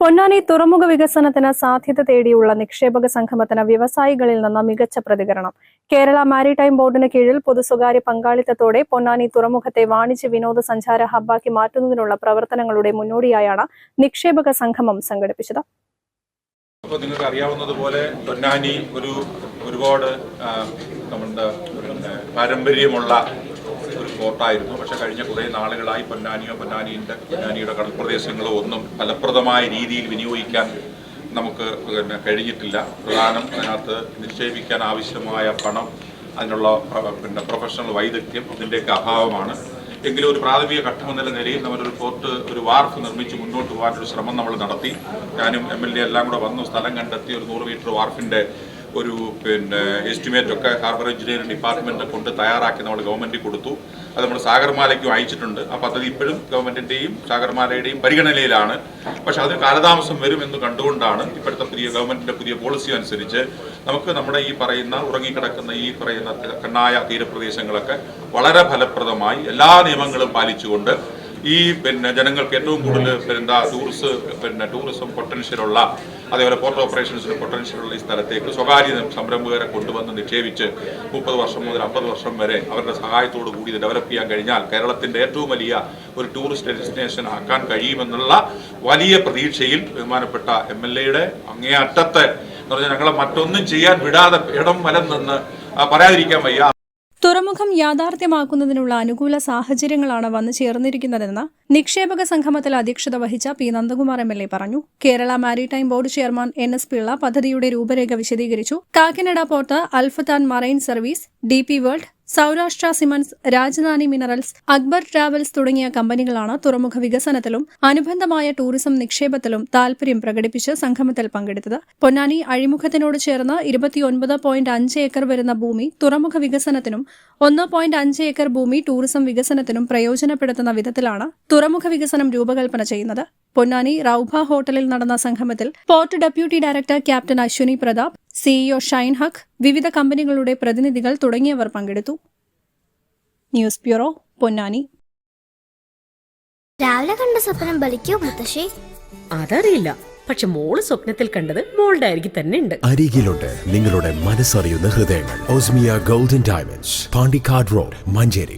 പൊന്നാനി തുറമുഖ വികസനത്തിന് സാധ്യത തേടിയുള്ള നിക്ഷേപക സംഗമത്തിന് വ്യവസായികളിൽ നിന്ന് മികച്ച പ്രതികരണം. കേരള മാരിടൈം ബോർഡിന് കീഴിൽ പൊതു സ്വകാര്യ പങ്കാളിത്തത്തോടെ പൊന്നാനി തുറമുഖത്തെ വാണിജ്യ വിനോദസഞ്ചാര ഹബ്ബാക്കി മാറ്റുന്നതിനുള്ള പ്രവർത്തനങ്ങളുടെ മുന്നോടിയായാണ് നിക്ഷേപക സംഗമം സംഘടിപ്പിച്ചത്. അപ്പോൾ നിങ്ങൾക്ക് അറിയാവുന്നതുപോലെ പൊന്നാനി ഒരു ഒരുപാട് നമ്മുടെ പാരമ്പര്യമുള്ള ഒരു പക്ഷേ കഴിഞ്ഞ കുറേ നാളുകളായി പൊന്നാനിയോ പൊന്നാനിയുടെ പൊന്നാനിയുടെ കടൽപ്രദേശങ്ങളോ ഒന്നും ഫലപ്രദമായ രീതിയിൽ വിനിയോഗിക്കാൻ നമുക്ക് പിന്നെ കഴിഞ്ഞിട്ടില്ല. പ്രധാനം അതിനകത്ത് നിക്ഷേപിക്കാൻ ആവശ്യമായ പണം അതിനുള്ള പിന്നെ പ്രൊഫഷണൽ വൈദഗ്ധ്യം ഇതിന്റെയൊക്കെ അഭാവമാണ്. എങ്കിലും ഒരു പ്രാഥമിക ഘട്ടം എന്നുള്ള നിലയിൽ നമ്മളൊരു പോർട്ട് ഒരു വാർഫ് നിർമ്മിച്ച് മുന്നോട്ട് പോകാനൊരു ശ്രമം നമ്മൾ നടത്തി. ഞാനും എം എൽ എ എല്ലാം കൂടെ വന്നു. സ്ഥലം കണ്ടെത്തി. ഒരു നൂറ് മീറ്റർ വാർഫിന്റെ ഒരു പിന്നെ എസ്റ്റിമേറ്റ് ഒക്കെ ഹാർബർ എഞ്ചിനീയറിംഗ് ഡിപ്പാർട്ട്മെന്റ് കൊണ്ട് തയ്യാറാക്കി നമ്മൾ ഗവൺമെന്റിൽ കൊടുത്തു. അത് നമ്മൾ സാഗർമാലയ്ക്കും അയച്ചിട്ടുണ്ട്. ആ പദ്ധതി ഇപ്പോഴും ഗവൺമെന്റിന്റെയും സാഗർമാലയുടെയും പരിഗണനയിലാണ്. പക്ഷെ അതിന് കാലതാമസം വരും എന്ന് കണ്ടുകൊണ്ടാണ് ഇപ്പോഴത്തെ പുതിയ ഗവൺമെന്റിന്റെ പുതിയ പോളിസി അനുസരിച്ച് നമുക്ക് നമ്മുടെ ഈ പറയുന്ന ഉറങ്ങിക്കിടക്കുന്ന ഈ പറയുന്ന കണ്ണായ തീരപ്രദേശങ്ങളൊക്കെ വളരെ ഫലപ്രദമായി എല്ലാ നിയമങ്ങളും പാലിച്ചുകൊണ്ട് ഈ പിന്നെ ജനങ്ങൾക്ക് ഏറ്റവും കൂടുതൽ എന്താ ടൂറിസ് പിന്നെ ടൂറിസം പൊട്ടൻഷ്യലുള്ള അതേപോലെ പോർട്ട് ഓപ്പറേഷൻസിന് പൊട്ടൻഷ്യലുള്ള ഈ സ്ഥലത്തേക്ക് സ്വകാര്യ സംരംഭകരെ കൊണ്ടുവന്ന് നിക്ഷേപിച്ച് മുപ്പത് വർഷം മുതൽ അമ്പത് വർഷം വരെ അവരുടെ സഹായത്തോടു കൂടി ഇത് ഡെവലപ്പ് ചെയ്യാൻ കഴിഞ്ഞാൽ കേരളത്തിന്റെ ഏറ്റവും വലിയ ഒരു ടൂറിസ്റ്റ് ഡെസ്റ്റിനേഷൻ ആക്കാൻ കഴിയുമെന്നുള്ള വലിയ പ്രതീക്ഷയിൽ ബഹുമാനപ്പെട്ട എം എൽ എയുടെ അങ്ങേയറ്റത്തെ എന്ന് പറഞ്ഞാൽ ഞങ്ങളെ മറ്റൊന്നും ചെയ്യാൻ വിടാതെ ഇടം വലം നിന്ന് പറയാതിരിക്കാൻ വയ്യ. തുറമുഖം യാഥാർത്ഥ്യമാക്കുന്നതിനുള്ള അനുകൂല സാഹചര്യങ്ങളാണ് വന്നു ചേർന്നിരിക്കുന്നതെന്ന് നിക്ഷേപക സംഗമത്തിൽ അധ്യക്ഷത വഹിച്ച P Nandakumar M L A പറഞ്ഞു. Kerala maritime board chairman N S Pillai പദ്ധതിയുടെ രൂപരേഖ വിശദീകരിച്ചു. Kakinada port Al Fattan marine service D P world Saurashtra cements Rajdhani minerals Akbar travels തുടങ്ങിയ കമ്പനികളാണ് തുറമുഖ വികസനത്തിലും അനുബന്ധമായ ടൂറിസം നിക്ഷേപത്തിലും താൽപര്യം പ്രകടിപ്പിച്ച് സംഗമത്തിൽ പങ്കെടുത്തത്. പൊന്നാനി അഴിമുഖത്തിനോട് ചേർന്ന് ഇരുപത്തിയൊൻപത് പോയിന്റ് അഞ്ച് ഏക്കർ വരുന്ന ഭൂമി തുറമുഖ വികസനത്തിനും ഒന്ന് പോയിന്റ് അഞ്ച് ഏക്കർ ഭൂമി ടൂറിസം വികസനത്തിനും പ്രയോജനപ്പെടുത്തുന്ന വിധത്തിലാണ് തുറമുഖ വികസനം രൂപകൽപ്പന ചെയ്യുന്നത്. പൊന്നാനി റൌഭ ഹോട്ടലിൽ നടന്ന സംഗമത്തിൽ port deputy director captain Ashwini Pratap CEO Shine Haq വിവിധ കമ്പനികളുടെ പ്രതിനിധികൾ തുടങ്ങിയവർ പങ്കെടുത്തു. News bureau Ponnani. രാവിലെ കണ്ട സ്വപ്നം ബലിക്കോ മുത്തശ്ശി? അതറിയില്ല. പക്ഷെ മോൾ സ്വപ്നത്തിൽ കണ്ടത് മോളുടെ അരികിൽ തന്നെ ഉണ്ട്. അരികിലുണ്ട് നിങ്ങളുടെ മനസ്സറിയുന്ന ഹൃദയങ്ങൾ. Osmia golden diamonds Pandikkad road Manjeri.